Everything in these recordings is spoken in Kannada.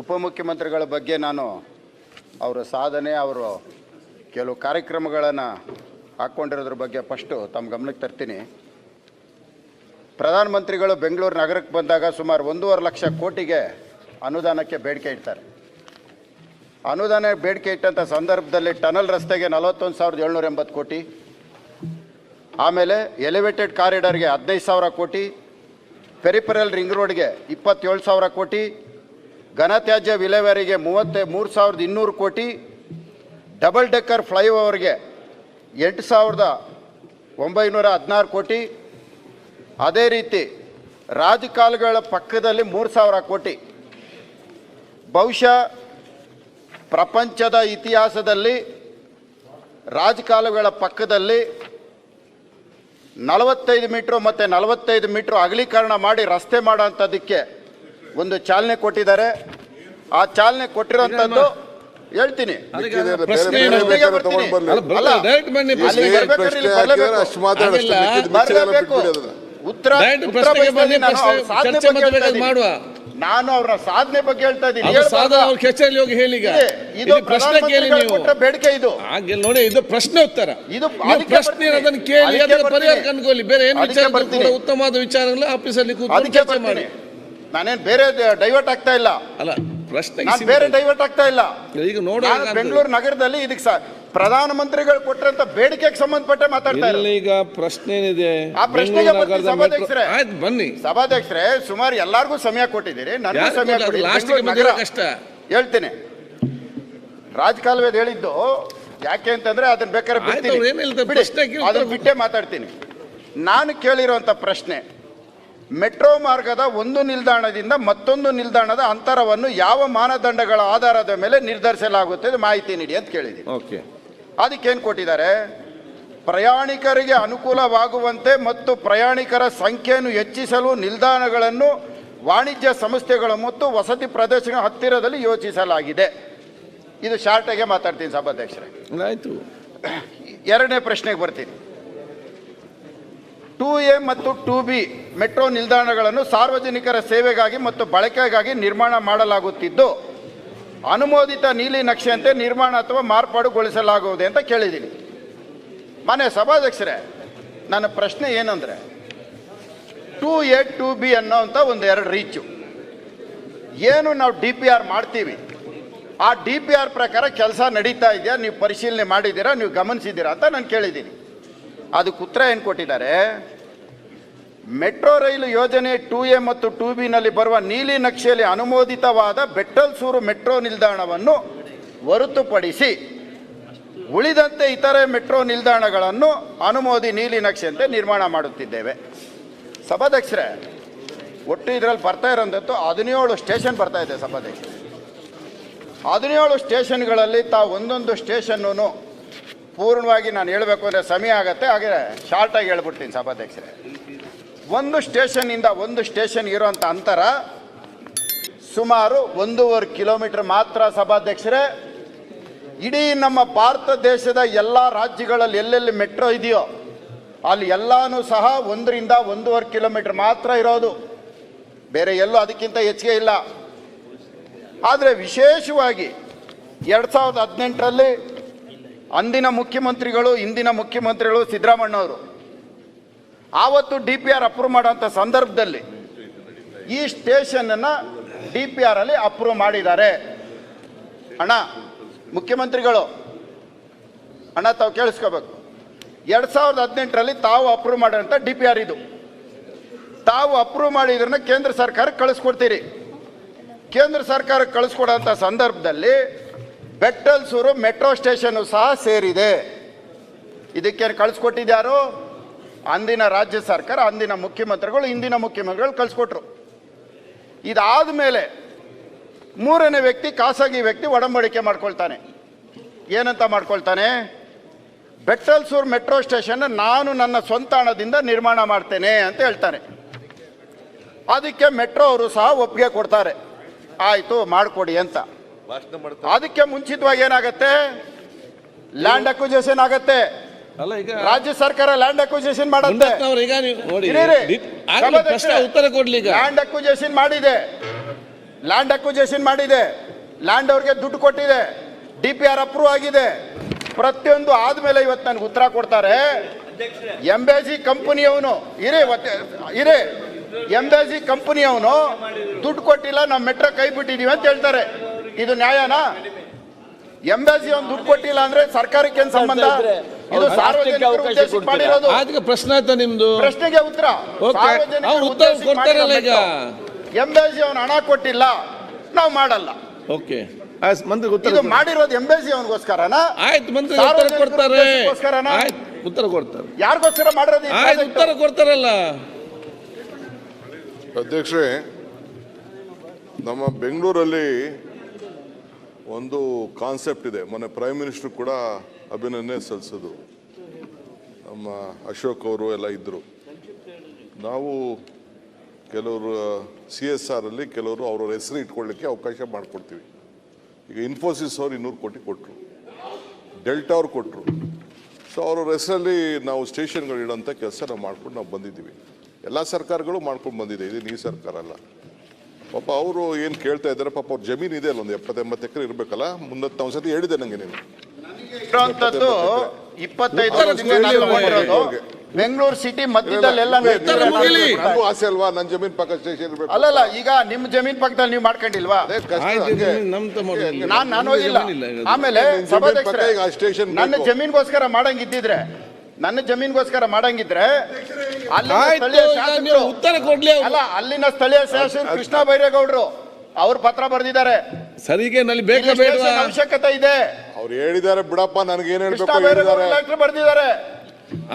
ಉಪಮುಖ್ಯಮಂತ್ರಿಗಳ ಬಗ್ಗೆ ನಾನು ಅವರ ಸಾಧನೆ, ಅವರು ಕೆಲವು ಕಾರ್ಯಕ್ರಮಗಳನ್ನು ಹಾಕ್ಕೊಂಡಿರೋದ್ರ ಬಗ್ಗೆ ಫಸ್ಟು ತಮ್ಮ ಗಮನಕ್ಕೆ ತರ್ತೀನಿ. ಪ್ರಧಾನಮಂತ್ರಿಗಳು ಬೆಂಗಳೂರು ನಗರಕ್ಕೆ ಬಂದಾಗ ಸುಮಾರು ಒಂದೂವರೆ ಲಕ್ಷ ಕೋಟಿಗೆ ಅನುದಾನಕ್ಕೆ ಬೇಡಿಕೆ ಇಡ್ತಾರೆ. ಅನುದಾನ ಬೇಡಿಕೆ ಇಟ್ಟಂಥ ಸಂದರ್ಭದಲ್ಲಿ ಟನಲ್ ರಸ್ತೆಗೆ ನಲವತ್ತೊಂದು ಸಾವಿರದ ಏಳ್ನೂರ ಎಂಬತ್ತು ಕೋಟಿ, ಆಮೇಲೆ ಎಲಿವೇಟೆಡ್ ಕಾರಿಡಾರ್ಗೆ ಹದಿನೈದು ಸಾವಿರ ಕೋಟಿ ಪೆರಿಪರಲ್ ರಿಂಗ್ ರೋಡ್ಗೆ ಇಪ್ಪತ್ತೇಳು ಸಾವಿರ ಕೋಟಿ ಘನತ್ಯಾಜ್ಯ ವಿಲೇವಾರಿಗೆ ಮೂವತ್ತ, ಮೂರು ಸಾವಿರದ ಇನ್ನೂರು ಕೋಟಿ, ಡಬಲ್ ಡೆಕ್ಕರ್ ಫ್ಲೈಓವರ್ಗೆ ಎಂಟು ಸಾವಿರದ ಒಂಬೈನೂರ ಹದಿನಾರು ಕೋಟಿ. ಅದೇ ರೀತಿ ರಾಜಕಾಲುಗಳ ಪಕ್ಕದಲ್ಲಿ ಮೂರು ಸಾವಿರ ಕೋಟಿ. ಬಹುಶಃ ಪ್ರಪಂಚದ ಇತಿಹಾಸದಲ್ಲಿ, ರಾಜಕಾಲುಗಳ ಪಕ್ಕದಲ್ಲಿ ನಲವತ್ತೈದು ಮೀಟ್ರು ಮತ್ತು ನಲವತ್ತೈದು ಮೀಟ್ರು ಅಗಲೀಕರಣ ಮಾಡಿ ರಸ್ತೆ ಮಾಡೋಂಥದ್ದಕ್ಕೆ ಒಂದು ಚಾಲನೆ ಕೊಟ್ಟಿದ್ದಾರೆ. ಆ ಚಾಲನೆ ಕೊಟ್ಟಿರೋಂಥದ್ದು ಹೇಳ್ತೀನಿ. ಉತ್ತರ. ಮಾಡುವ. ನಾನು ಅವರ ಸಾಧನೆ ಬಗ್ಗೆ ಹೇಳ್ತಾ ಇದ್ದೀನಿ. ಹೇಳ್ಬಾರ್ದಾ? ಹೋಗಿ ಹೇಳಿ ಈಗ. ಇದು ಪ್ರಶ್ನೆ ಕೇಳಿ ನೀವು. ಬೇಡಿಕೆ ಇದು. ಹಾಗೆ ನೋಡಿ ಇದು ಪ್ರಶ್ನೆ ಉತ್ತರ. ಇದು ಪ್ರಶ್ನೆ ಅದನ್ನು ಕೇಳಿ ಅದಕ್ಕೆ. ಪರಿಹಾರ ಕಂಡುಕೊಳ್ಳಿ. ಬೇರೆ ಏನು ವಿಚಾರ ಬರ್ತೀನಿ. ಉತ್ತಮವಾದ ವಿಚಾರಗಳು ಆಫೀಸಲ್ಲಿ ಕೂತು ಚರ್ಚೆ ಮಾಡಿ. ನಾನೇನ್ ಬೇರೆ ಡೈವರ್ಟ್ ಆಗ್ತಾ ಇಲ್ಲ. ಅಲ್ಲ ಪ್ರಶ್ನೆ ನಾನು ಬೇರೆ ಡೈವರ್ಟ್ ಆಗ್ತಾ ಇಲ್ಲ. ಈಗ ನೋಡಿ ನಾನು ಬೆಂಗಳೂರು ನಗರದಲ್ಲಿ ಇದಕ್ಕೆ ಸ ಪ್ರಧಾನಮಂತ್ರಿಗಳು ಕೊಟ್ಟಂತ ಬೇಡಿಕೆಗೆ ಸಂಬಂಧಪಟ್ಟೆ ಮಾತಾಡ್ತಾ ಇಲ್ಲ ಈಗ ಪ್ರಶ್ನೆ ಏನಿದೆ? ಆ ಪ್ರಶ್ನೆಗೆ ಬರ್ತೀನಿ, ಸಭಾಧ್ಯಕ್ಷರೇ. ಆಯ್ತು ಬನ್ನಿ. ಸಭಾಧ್ಯಕ್ಷರೇ ಸುಮಾರು ಎಲ್ಲಾರ್ಗೂ ಸಮಯ ಕೊಟ್ಟಿದ್ದೀರಿ. ನನಗೂ ಸಮಯ? ಕೊಟ್ಟಿದ್ದೀರಿ. ಕಷ್ಟ. ಹೇಳ್ತೀನಿ. ರಾಜಕಾಲುವೆದ್ ಹೇಳಿದ್ದು ಯಾಕೆ ಅಂತಂದ್ರೆ ಅದನ್ನ ಬೇಕಾದ್ರೆ ಬಿಡ್ತೀನಿ. ಅದನ್ನ ಬಿಟ್ಟೆ ಮಾತಾಡ್ತೀನಿ. ನಾನು ಕೇಳಿರುವಂತ ಪ್ರಶ್ನೆ ಮೆಟ್ರೋ ಮಾರ್ಗದ ಒಂದು ನಿಲ್ದಾಣದಿಂದ ಮತ್ತೊಂದು ನಿಲ್ದಾಣದ ಅಂತರವನ್ನು ಯಾವ ಮಾನದಂಡಗಳ ಆಧಾರದ ಮೇಲೆ ನಿರ್ಧರಿಸಲಾಗುತ್ತದೆ ಮಾಹಿತಿ ನೀಡಿ ಅಂತ ಕೇಳಿದ್ದೀನಿ ಓಕೆ. ಅದಕ್ಕೇನು ಕೊಟ್ಟಿದ್ದಾರೆ? ಪ್ರಯಾಣಿಕರಿಗೆ ಅನುಕೂಲವಾಗುವಂತೆ ಮತ್ತು ಪ್ರಯಾಣಿಕರ ಸಂಖ್ಯೆಯನ್ನು ಹೆಚ್ಚಿಸಲು ನಿಲ್ದಾಣಗಳನ್ನು ವಾಣಿಜ್ಯ ಸಂಸ್ಥೆಗಳು ಮತ್ತು ವಸತಿ ಪ್ರದೇಶಗಳ ಹತ್ತಿರದಲ್ಲಿ ಯೋಚಿಸಲಾಗಿದೆ ಇದು ಶಾರ್ಟಾಗೆ ಮಾತಾಡ್ತೀನಿ ಸಭಾಧ್ಯಕ್ಷರೇ. ಆಯಿತು. ಎರಡನೇ ಪ್ರಶ್ನೆಗೆ ಬರ್ತೀನಿ. ಟೂ ಎ ಮತ್ತು ಟೂ ಬಿ ಮೆಟ್ರೋ ನಿಲ್ದಾಣಗಳನ್ನು ಸಾರ್ವಜನಿಕರ ಸೇವೆಗಾಗಿ ಮತ್ತು ಬಳಕೆಗಾಗಿ ನಿರ್ಮಾಣ ಮಾಡಲಾಗುತ್ತಿದ್ದು, ಅನುಮೋದಿತ ನೀಲಿ ನಕ್ಷೆಯಂತೆ ನಿರ್ಮಾಣ ಅಥವಾ ಮಾರ್ಪಾಡುಗೊಳಿಸಲಾಗುವುದು ಅಂತ ಕೇಳಿದ್ದೀನಿ. ಮನೆ ಸಭಾಧ್ಯಕ್ಷರೇ, ನನ್ನ ಪ್ರಶ್ನೆ ಏನಂದರೆ, ಟೂ ಎ, ಟು ಬಿ ಅನ್ನೋವಂಥ ಒಂದು ಎರಡು ರೀಚು. ಏನು ನಾವು ಡಿ ಪಿ ಆರ್ ಮಾಡ್ತೀವಿ? ಆ ಡಿ ಪಿ ಆರ್ ಪ್ರಕಾರ ಕೆಲಸ ನಡೀತಾ ಇದೆಯಾ? ನೀವು ಪರಿಶೀಲನೆ ಮಾಡಿದ್ದೀರಾ? ನೀವು ಗಮನಿಸಿದ್ದೀರಾ ಅಂತ ನಾನು ಕೇಳಿದ್ದೀನಿ. ಅದಕ್ಕೆ ಉತ್ತರ ಏನು ಕೊಟ್ಟಿದ್ದಾರೆ? ಮೆಟ್ರೋ ರೈಲು ಯೋಜನೆ ಟೂ ಎ ಮತ್ತು ಟೂ ಬಿನಲ್ಲಿ ಬರುವ ನೀಲಿ ನಕ್ಷೆಯಲ್ಲಿ ಅನುಮೋದಿತವಾದ ಬೆಟ್ಟಲ್ಸೂರು ಮೆಟ್ರೋ ನಿಲ್ದಾಣವನ್ನು ಹೊರತುಪಡಿಸಿ ಉಳಿದಂತೆ ಇತರೆ ಮೆಟ್ರೋ ನಿಲ್ದಾಣಗಳನ್ನು ಅನುಮೋದಿ ನೀಲಿ ನಕ್ಷೆಯಂತೆ ನಿರ್ಮಾಣ ಮಾಡುತ್ತಿದ್ದೇವೆ. ಸಭಾಧ್ಯಕ್ಷರೇ, ಒಟ್ಟು ಇದರಲ್ಲಿ ಬರ್ತಾ ಇರೋಂಥದ್ದು ಹದಿನೇಳು ಸ್ಟೇಷನ್ ಬರ್ತಾ ಇದೆ ಸಭಾಧ್ಯಕ್ಷರೇ. ಹದಿನೇಳು ಸ್ಟೇಷನ್ಗಳಲ್ಲಿ ತಾವು ಒಂದೊಂದು ಸ್ಟೇಷನ್ನು ಪೂರ್ಣವಾಗಿ ನಾನು ಹೇಳಬೇಕು ಅಂದರೆ ಸಮಯ ಆಗುತ್ತೆ, ಹಾಗೆ ಶಾರ್ಟಾಗಿ ಹೇಳ್ಬಿಡ್ತೀನಿ ಸಭಾಧ್ಯಕ್ಷರೇ. ಒಂದು ಸ್ಟೇಷನ್ನಿಂದ ಒಂದು ಸ್ಟೇಷನ್ ಇರೋಂಥ ಅಂತರ ಸುಮಾರು ಒಂದೂವರೆ ಕಿಲೋಮೀಟರ್ ಮಾತ್ರ ಸಭಾಧ್ಯಕ್ಷರೇ. ಇಡೀ ನಮ್ಮ ಭಾರತ ದೇಶದ ಎಲ್ಲ ರಾಜ್ಯಗಳಲ್ಲಿ ಎಲ್ಲೆಲ್ಲಿ ಮೆಟ್ರೋ ಇದೆಯೋ, ಅಲ್ಲಿ ಎಲ್ಲಾನು ಸಹ ಒಂದರಿಂದ ಒಂದೂವರೆ ಕಿಲೋಮೀಟರ್ ಮಾತ್ರ ಇರೋದು. ಬೇರೆ ಎಲ್ಲೂ ಅದಕ್ಕಿಂತ ಹೆಚ್ಚಿಗೆ ಇಲ್ಲ. ಆದರೆ ವಿಶೇಷವಾಗಿ ಎರಡು ಸಾವಿರದ ಹದಿನೆಂಟರಲ್ಲಿ ಅಂದಿನ ಮುಖ್ಯಮಂತ್ರಿಗಳು, ಇಂದಿನ ಮುಖ್ಯಮಂತ್ರಿಗಳು ಸಿದ್ದರಾಮಣ್ಣವರು ಆವತ್ತು ಡಿ ಪಿ ಆರ್ ಅಪ್ರೂವ್ ಮಾಡೋಂಥ ಸಂದರ್ಭದಲ್ಲಿ ಈ ಸ್ಟೇಷನನ್ನು ಡಿ ಪಿ ಅಲ್ಲಿ ಅಪ್ರೂವ್ ಮಾಡಿದ್ದಾರೆ. ಅಣ್ಣ, ಮುಖ್ಯಮಂತ್ರಿಗಳು, ಅಣ್ಣ ತಾವು ಕೇಳಿಸ್ಕೋಬೇಕು. ಎರಡು ಸಾವಿರದ ಹದಿನೆಂಟರಲ್ಲಿ ತಾವು ಅಪ್ರೂವ್ ಮಾಡಿರೋಂಥ ಡಿ ಪಿ ಆರ್ ಇದು. ತಾವು ಅಪ್ರೂವ್ ಮಾಡಿದ್ರನ್ನ ಕೇಂದ್ರ ಸರ್ಕಾರಕ್ಕೆ ಕಳಿಸ್ಕೊಡ್ತೀರಿ. ಕೇಂದ್ರ ಸರ್ಕಾರಕ್ಕೆ ಕಳಿಸ್ಕೊಡೋಂಥ ಸಂದರ್ಭದಲ್ಲಿ ಬೆಟ್ಟಲ್ಸೂರು ಮೆಟ್ರೋ ಸ್ಟೇಷನ್ ಸಹ ಸೇರಿದೆ. ಇದಕ್ಕೆ ಕಳಿಸ್ಕೊಟ್ಟಿದ್ಯಾರು? ಅಂದಿನ ರಾಜ್ಯ ಸರ್ಕಾರ, ಅಂದಿನ ಮುಖ್ಯಮಂತ್ರಿಗಳು, ಇಂದಿನ ಮುಖ್ಯಮಂತ್ರಿಗಳು ಕಳಿಸ್ಕೊಟ್ರು. ಇದಾದ ಮೇಲೆ ಮೂರನೇ ವ್ಯಕ್ತಿ, ಖಾಸಗಿ ವ್ಯಕ್ತಿ ಒಡಂಬಡಿಕೆ ಮಾಡ್ಕೊಳ್ತಾನೆ. ಏನಂತ ಮಾಡ್ಕೊಳ್ತಾನೆ? ಬೆಟ್ಟಲ್ಸೂರು ಮೆಟ್ರೋ ಸ್ಟೇಷನ್ ನಾನು ನನ್ನ ಸ್ವಂತ ಹಣದಿಂದ ನಿರ್ಮಾಣ ಮಾಡ್ತೇನೆ ಅಂತ ಹೇಳ್ತಾನೆ ಅದಕ್ಕೆ ಮೆಟ್ರೋ ಅವರು ಸಹ ಒಪ್ಪಿಗೆ ಕೊಡ್ತಾರೆ. ಆಯಿತು, ಮಾಡಿಕೊಡಿ ಅಂತ. ಅದಕ್ಕೆ ಮುಂಚಿತವಾಗಿ ಏನಾಗತ್ತೆ? ಲ್ಯಾಂಡ್ ಅಕ್ವಿಜೇಷನ್ ಆಗತ್ತೆ. ಅಲ್ಲ ಈಗ ರಾಜ್ಯ ಸರ್ಕಾರ ಲ್ಯಾಂಡ್ ಅಕ್ವಿಜೇಷನ್ ಮಾಡುತ್ತೆ. ಗುಂಡಪ್ಪನವ್ರು ಈಗ ನೀವು ನೋಡಿ ಇರೀರಿ. ಪ್ರಶ್ನೆ ಉತ್ತರ ಕೊಡ್ಲಿ ಈಗ. ಲ್ಯಾಂಡ್ ಅಕ್ವಿಜೇಷನ್ ಮಾಡಿದೆ. ಲ್ಯಾಂಡ್ ಅಕ್ವಿಜೇಷನ್ ಮಾಡಿದೆ. ಲ್ಯಾಂಡ್ ಅವ್ರಿಗೆ ದುಡ್ಡು ಕೊಟ್ಟಿದೆ. ಡಿ ಪಿ ಆರ್ ಅಪ್ರೂವ್ ಆಗಿದೆ. ಪ್ರತಿಯೊಂದು ಆದ್ಮೇಲೆ ಇವತ್ತು ನನಗೆ ಉತ್ತರ ಕೊಡ್ತಾರೆ. ಎಂಬೇಸಿ ಕಂಪನಿಯವನು ಇರೇ ಇರೇ. ಎಂಬೇಸಿ ಕಂಪನಿಯವನು ದುಡ್ಡು ಕೊಟ್ಟಿಲ್ಲ ನಾವು ಮೆಟ್ರೋ ಕೈ ಬಿಟ್ಟಿದೀವಿ ಅಂತ ಹೇಳ್ತಾರೆ. ಇದು ನ್ಯಾಯನಾ? ಎಂಬಸಿ ಒಂದು ದುಡ್ಡು ಕೊಟ್ಟಿಲ್ಲ ಅಂದ್ರೆ ಸರ್ಕಾರಕ್ಕೆ ಏನ್ ಸಂಬಂಧ? ಇದು ಸಾರ್ವಜನಿಕ ಮಾಡಿರೋದು. ಆಯ್ತು ಪ್ರಶ್ನೆ ಆಯ್ತಾ ನಿಮ್ದು? ಪ್ರಶ್ನೆಗೆ ಉತ್ತರ. ಸಾರ್ವಜನಿಕ ಉತ್ತರ ಕೊಡ್ತಾರಲ್ಲ ಈಗ. ಎಂಬಸಿ ಅವನು ಹಣ ಕೊಟ್ಟಿಲ್ಲ ನಾವು ಮಾಡಲ್ಲ. ಓಕೆ. ಮಂತ್ರಿ ಉತ್ತರ. ಮಾಡಿರೋದು ಎಂಬಸಿ ಅವನಿಗೋಸ್ಕರನಾ? ಆಯ್ತು ಮಂತ್ರಿ ಉತ್ತರ ಕೊಡ್ತಾರೆ? ಆಯ್ತು ಉತ್ತರ ಕೊಡ್ತಾರೆ. ಯಾರಿಗೋಸ್ಕರ ಮಾಡಿರೋದು ಆಯ್ತು ಉತ್ತರ ಕೊಡ್ತಾರಲ್ಲ. ಅಧ್ಯಕ್ಷರೇ ನಮ್ಮ ಬೆಂಗಳೂರಲ್ಲಿ ಒಂದು ಕಾನ್ಸೆಪ್ಟ್ ಇದೆ. ಮೊನ್ನೆ ಪ್ರೈಮ್ ಮಿನಿಸ್ಟರ್ ಕೂಡ ಅಭಿನಂದನೆ ಸಲ್ಲಿಸೋದು ನಮ್ಮ ಅಶೋಕ್ ಅವರು ಎಲ್ಲ ಇದ್ದರು ನಾವು ಕೆಲವರು ಸಿ ಎಸ್ ಆರಲ್ಲಿ ಕೆಲವರು ಅವ್ರವ್ರ ಹೆಸರು ಇಟ್ಕೊಳ್ಳಿಕ್ಕೆ ಅವಕಾಶ ಮಾಡಿಕೊಡ್ತೀವಿ. ಈಗ ಇನ್ಫೋಸಿಸ್ ಅವ್ರು ಇನ್ನೂರು ಕೋಟಿ ಕೊಟ್ಟರು ಡೆಲ್ಟಾ ಅವ್ರು ಕೊಟ್ಟರು ಸೊ ಅವ್ರವ್ರ ಹೆಸರಲ್ಲಿ ನಾವು ಸ್ಟೇಷನ್ಗಳು ಇಡೋಂಥ ಕೆಲಸ ನಾವು ಮಾಡ್ಕೊಂಡು ನಾವು ಬಂದಿದ್ದೀವಿ. ಎಲ್ಲ ಸರ್ಕಾರಗಳು ಮಾಡ್ಕೊಂಡು ಬಂದಿದೆ. ಇದು ಈ ಸರ್ಕಾರ ಅಲ್ಲ. ಪಾಪ ಅವರು ಏನು ಕೇಳ್ತಾ ಇದ್ದಾರೆ ಪಾಪ ಅವ್ರ ಜಮೀನು ಇದೆ ಅಲ್ಲ ಒಂದು ಎಪ್ಪತ್ತೆಂಬತ್ತು ಎಕರೆ ಇರಬೇಕಲ್ಲ ಮುಂದತ್ತು ನಾವು ಸತಿ ಹೇಳಿದೆ ನನಗೆ ನೀನು ಇರೋಂಥದ್ದು ಇಪ್ಪತ್ತೈದು ವರ್ಷದಿಂದ ನಾನು ಬೆಂಗಳೂರು ಸಿಟಿ ಮಧ್ಯದಲ್ಲೆಲ್ಲ. ನನಗೂ ಆಸೆ ಅಲ್ವಾ ನನ್ನ ಜಮೀನ್ ಪಕ್ಕ ಸ್ಟೇಷನ್ ಇರಬೇಕು ಅಲ್ಲಲ್ಲ ಈಗ ನಿಮ್ ಜಮೀನ್ ಪಕ್ಕದಲ್ಲಿ ನೀವು ಮಾಡ್ಕೊಂಡಿಲ್ವಾ. ನಾನ್ ನಾನು ಹೋಗಿಲ್ಲ. ಆಮೇಲೆ ಸಭಾಧ್ಯಕ್ಷರೇ, ನನ್ನ. ಜಮೀನ್ಗೋಸ್ಕರ ಮಾಡಂಗಿದ್ದಿದ್ರೆ ನನ್ನ ಜಮೀನ್ಗೋಸ್ಕರ ಮಾಡಂಗಿದ್ರೆ ಅಲ್ಲಿನ ಸ್ಥಳೀಯ ಶಾಸಕರು- ಉತ್ತರ ಕೊಡ್ಲಿ ಅವ್ರು. ಅಲ್ಲ ಅಲ್ಲಿನ ಸ್ಥಳೀಯ ಶಾಸಕರು ಕೃಷ್ಣ ಬೈರೇಗೌಡರು ಅವ್ರು ಪತ್ರ ಬರೆದಿದ್ದಾರೆ ಸರಿಗೆ ನಲ್ಲಿ ಬೇಕಾ ಬೇಡವಾ ಅವಶ್ಯಕತೆ ಇದೆ ಅವ್ರು ಹೇಳಿದ್ದಾರೆ ಬಿಡಪ್ಪ ನನಗೆ ಏನ್ ಕೃಷ್ಣ ಹೇಳ್ಬೇಕು ಬೈರೇಗೌಡರು ಹೇಳಿದ್ದಾರೆ ಲೆಟರ್ ಬರೆದಿದ್ದಾರೆ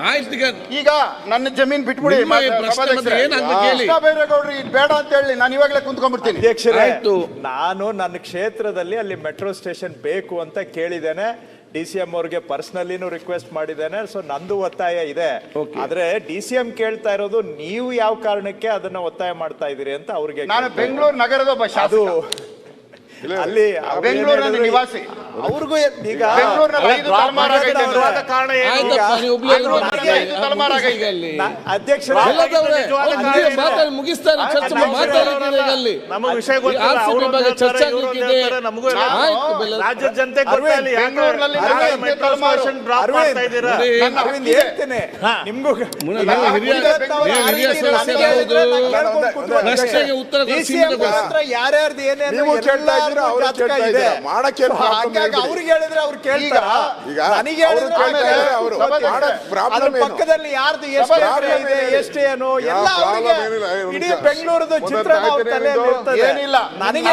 ಆಯ್ತು ಈಗ ಈಗ ನನ್ನ ಜಮೀನ್ ಬಿಟ್ಬಿಡಿ ನಿಮ್ಮ ಈ ಮಾತ್ರ- ಪ್ರಶ್ನೆ ಸಭಾಧ್ಯಕ್ಷರೇ. ಮತ್ತೆ ಏನಾಗ್ಬೇಕು ಹೇಳಿ? ಕೃಷ್ಣ ಬೈರೇಗೌಡರು ಇದು ಬೇಡ ಅಂತ ಹೇಳಿ ನಾನು ಇವಾಗಲೇ ಕುಂತ್ಕೊಂಡ್ಬಿಡ್ತೀನಿ ಅಧ್ಯಕ್ಷರೇ ಆಯ್ತು. ನಾನು ನನ್ನ ಕ್ಷೇತ್ರದಲ್ಲಿ ಅಲ್ಲಿ ಮೆಟ್ರೋ ಸ್ಟೇಷನ್ ಬೇಕು ಅಂತ ಕೇಳಿದ್ದೇನೆ ಡಿ ಸಿ ಎಂ ಅವ್ರಿಗೆ ಪರ್ಸ್ನಲಿನು ರಿಕ್ವೆಸ್ಟ್ ಮಾಡಿದ್ದೇನೆ. ಸೊ ನಂದು ಒತ್ತಾಯ ಇದೆ. ಆದ್ರೆ ಡಿ ಸಿ ಎಂ ಕೇಳ್ತಾ ಇರೋದು ನೀವು ಯಾವ ಕಾರಣಕ್ಕೆ ಅದನ್ನ ಒತ್ತಾಯ ಮಾಡ್ತಾ ಇದೀರಿ ಅಂತ ಅವ್ರಿಗೆ ನಾನು ಬೆಂಗಳೂರು ನಗರದ ಒಬ್ಬ ಅದು ಅಲ್ಲಿ ಬೆಂಗಳೂರಿನ ನಿವಾಸಿ. ಅವ್ರಿಗೂ ಈಗ. ಕಾರಣ ಮಾತಾಡಿ ಮುಗಿಸ್ತಾರೆ ಚರ್ಚೆ ಮಾತಾಡ್ಲಿಕ್ಕಿದೆ ಅಲ್ಲಿ ನಮಗೆ ವಿಷಯ ಈ ಗೊತ್ತಿಲ್ಲ RCB ಬಗ್ಗೆ ಚರ್ಚೆ ಆಗ್ಲಿಕ್ಕಿದೆ. ರಾಜ್ಯದ ಜನತೆ ಹೇಳ್ತೇನೆ. ನಿಮ್ಗೂ ಹಿರಿಯ- ಸದಸ್ಯರು. ಪ್ರಶ್ನೆಗೆ ಉತ್ತರ ಯಾರ್ಯಾರ್ದು ಏನೇ. ಮಾಡಕ್ಕೆ. ಅವ್ರಿಗೆ ಹೇಳಿದ್ರೆ ಅವ್ರು ಕೇಳ್ತಾರ ಈಗ ನನಗೆ ಅವ್ರು ಹೇಳಿದ್ರೆ ಅವರು. ಪಕ್ಕದಲ್ಲಿ ಯಾರ್ದು ಎಷ್ಟು ಎಕರೆ ಇದೆ ಎಲ್ಲ ಅವರಿಗೆ ಇಡೀ. ಬೆಂಗಳೂರದ? ಇರ್ತದೆ ಏನಿಲ್ಲ. ನನಗೆ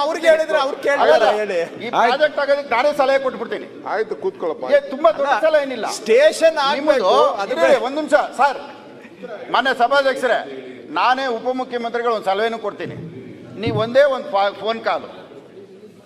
ಅವ್ರಿಗೆ ಹೇಳಿದ್ರೆ ಅವ್ರು ಕೇಳ್ತಾರ ಹೇಳಿ. ಈ ಪ್ರಾಜೆಕ್ಟ್ ಆಗೋದಕ್ಕೆ ನಾನೇ ಸಲಹೆ ಕೊಟ್ಬಿಡ್ತೀನಿ. ಆಯ್ತು ಕೂತ್ಕೊಳ್ಳಪ್ಪ. ಏ, ತುಂಬಾ ದೊಡ್ಡ ಸಲಹೆ ಏನಿಲ್ಲ. ಸ್ಟೇಷನ್ ನಿಮ್ಮದು ಅದೇ ಒಂದ್ ನಿಮಿಷ ಸರ್. ಮಾನ್ಯ ಸಭಾಧ್ಯಕ್ಷರೇ ನಾನೇ ಉಪಮುಖ್ಯಮಂತ್ರಿಗಳು ಒಂದು ಸಲಹೆನೂ ಕೊಡ್ತೀನಿ. ನೀವು ಒಂದೇ ಒಂದು ಫೋನ್ ಕಾಲು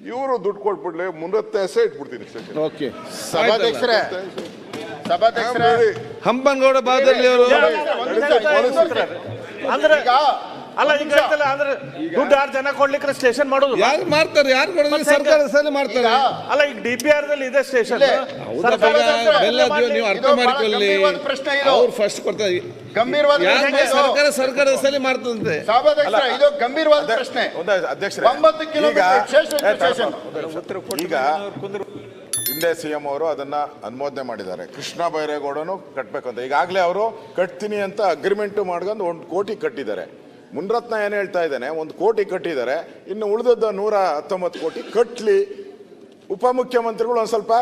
ಇವರು ದುಡ್ಡು ಕೊಟ್ಬಿಡ್ಲಿ ಮುನ್ನತ್ತೆ ಹೆಸರೇ ಇಟ್ಬಿಡ್ತೀನಿ ಸ್ಟೇಷನ್ ಓಕೆ ಸಭಾಧ್ಯಕ್ಷರೇ ಸಭಾಧ್ಯಕ್ಷರೇ. ಹಂಪನಗೌಡ ಬಾದಲ್ಲಿ ಅವರು ಅಂದ್ರೆ ಈಗ ಅಲ್ಲ ಈಗ ಹೇಳ್ತಲ್ಲ ಅಂದ್ರೆ ದುಡ್ಡು ಆರು ಜನ ಕೊಡ್ಲಿಕ್ಕೆ ಸ್ಟೇಷನ್ ಮಾಡೋದು. ಯಾರು ಮಾಡ್ತಾರೆ? ಯಾರು ಕೊಡೋದು? ಸರ್ಕಾರ ಹೆಸರಲ್ಲಿ ಮಾಡ್ತಾರೆ. ಅಲ್ಲ ಈಗ ಡಿ ಪಿ ಆರ್ ದಲ್ಲಿ ಇದೆ ಸ್ಟೇಷನ್ ನೀವು- ಅರ್ಥ ಮಾಡಿಕೊಳ್ಳಿ. ಪ್ರಶ್ನೆ ಇದು. ಅವ್ರು ಫಸ್ಟ್ ಕೊಡ್ತಾರೆ. ಗಂಭೀರವಾದ. ಸರ್ಕಾರ ಸರ್ಕಾರ ಸಲ ಮಾಡ್ತದಂತೆ. ಸಭಾಧ್ಯಕ್ಷರೇ ಇದು ಗಂಭೀರವಾದ ಪ್ರಶ್ನೆ. ಒಂದು ಅಧ್ಯಕ್ಷರೇ. ಒಂಬತ್ತು ಈಗ ಕಿಲೋಮೀಟರ್. ಈಗ ಹಿಂದೆ ಸಿಎಂ ಅವರು ಅದನ್ನ ಅನುಮೋದನೆ ಮಾಡಿದ್ದಾರೆ. ಕೃಷ್ಣ ಬೈರೇಗೌಡನು ಅಂತ ಈಗಾಗಲೇ ಅವರು ಕಟ್ತೀನಿ ಅಂತ ಅಗ್ರಿಮೆಂಟ್ ಮಾಡ್ಕೊಂಡು ಒಂದು ಕೋಟಿ ಕಟ್ಟಿದ್ದಾರೆ. ಮುನ್ರತ್ನ ಏನು ಹೇಳ್ತಾ ಇದ್ದಾನೆ? ಒಂದು ಕೋಟಿ ಕಟ್ಟಿದ್ದಾರೆ. ಇನ್ನು ಉಳಿದದ್ದು ನೂರ ಹತ್ತೊಂಬತ್ತು ಕೋಟಿ. ಕಟ್ಟಲಿ ಉಪಮುಖ್ಯಮಂತ್ರಿಗಳು ಒಂದು ಸ್ವಲ್ಪ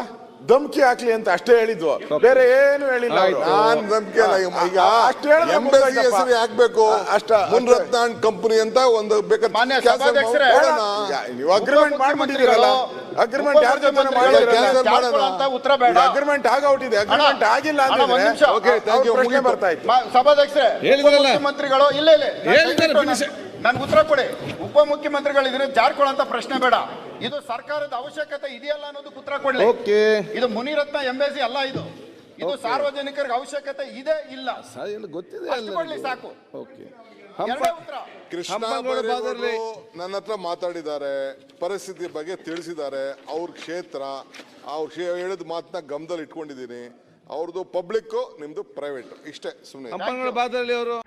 ಧಮ್ಕಿ ಹಾಕ್ಲಿ ಅಂತ ಅಷ್ಟೇ ಹೇಳಿದ್ವು ಬೇರೆ ಏನು ಹೇಳಿಲ್ಲ ಅವ್ರು. ನಾನ್ ನಂಬಿಕೆ ಇಲ್ಲ ಈಗ- ಅಷ್ಟೇ ಹೇಳಿದ್ರೆ ಎಂಬಸಿ ಮುಗ್ದೋಯ್ತಪ್ಪ. ಹೆಸರು ಹಾಕ್ಬೇಕು ಅಷ್ಟ ಮುನ್ರತ್ನ ಕಂಪನಿ ಅಂತ ಒಂದು ಬೇಕಾದ ಮಾನ್ಯ ಕೆಲಸ ಸಭಾಧ್ಯಕ್ಷರೇ, ಮಾಡೋಣ. ಈಗ ನೀವು ಅಗ್ರಿಮೆಂಟ್ ಮಾಡ್ಬಿಟ್ಟಿದ್ದೀರಲ್ಲ ಅಗ್ರಿಮೆಂಟ್ ಯಾರ ಜೊತೆ ಉಪಮುಖ್ಯಮಂತ್ರಿಗಳು cancel ಮಾಡೋಣ. ಅಂತ ಉತ್ತರ ಬೇಡ ಅಗ್ರಿಮೆಂಟ್ ಆಗೌಟಿದೆ ಅಗ್ರಿಮೆಂಟ್ ಆಗಿಲ್ಲ ಅಣ್ಣ, ಒಂದ್ ಅಂದ್ರೆ ನಿಮಿಷ. Okay, thank you. ಪ್ರಶ್ನೆ ಮುಗೀತು. ಬರ್ತಾ ಇತ್ತು ಮಾ- ಸಭಾಧ್ಯಕ್ಷರೇ ಹೇಳಿದ್ರಲ್ಲ. ಮುಖ್ಯಮಂತ್ರಿಗಳು ಇಲ್ಲ ಇಲ್ಲ ಹೇಳಿದ್ದಾರೆ, finish. ನನ್ಗೆ ಉತ್ತರ ಕೊಡಿ ಉಪಮುಖ್ಯಮಂತ್ರಿಗಳು ಇದ್ರೆ ಜಾರ್ಕೊಳ್ಳೋ ಅಂತ ಪ್ರಶ್ನೆ ಬೇಡ ಇದು ಸರ್ಕಾರದ ಅವಶ್ಯಕತೆ ಇದೆಯಲ್ಲ ಅನ್ನೋದು ಪುತ್ರ ಕೊಡ್ಲಿ. ಓಕೆ. ಇದು ಮುನಿರತ್ನ ಎಂಬೆಸಿ ಅಲ್ಲ ಇದು. ಇದು ಸಾರ್ವಜನಿಕರಿಗೆ ಅವಶ್ಯಕತೆ ಇದೆ ಇಲ್ಲ. ಗೊತ್ತಿದೆ ಅಷ್ಟು ಕೊಡ್ಲಿ ಸಾಕು. ಓಕೆ. ಎರಡೇ ಉತ್ತರ. ಕೃಷ್ಣ ಹಂಪನಗೌಡ ಬೈರೇಗೌಡರು ಬಾದರ್ಲಿ. ನನ್ನ ಹತ್ರ ಮಾತಾಡಿದ್ದಾರೆ. ಪರಿಸ್ಥಿತಿ ಬಗ್ಗೆ ತಿಳಿಸಿದ್ದಾರೆ. ಅವ್ರ ಕ್ಷೇತ್ರ ಅವ್ರ ಕ್ಷೇ- ಹೇಳಿದ ಮಾತನ್ನ ಗಮನದಲ್ಲಿ ಇಟ್ಕೊಂಡಿದ್ದೀನಿ ಅವ್ರದ್ದು ಪಬ್ಲಿಕ್ಕು ನಿಮ್ದು ಪ್ರೈವೇಟ್ ಇಷ್ಟೇ ಸುಮ್ಮನೆ ಹಂಪನಗೌಡ ಬಾದರ್ಲಿ ಅವರು.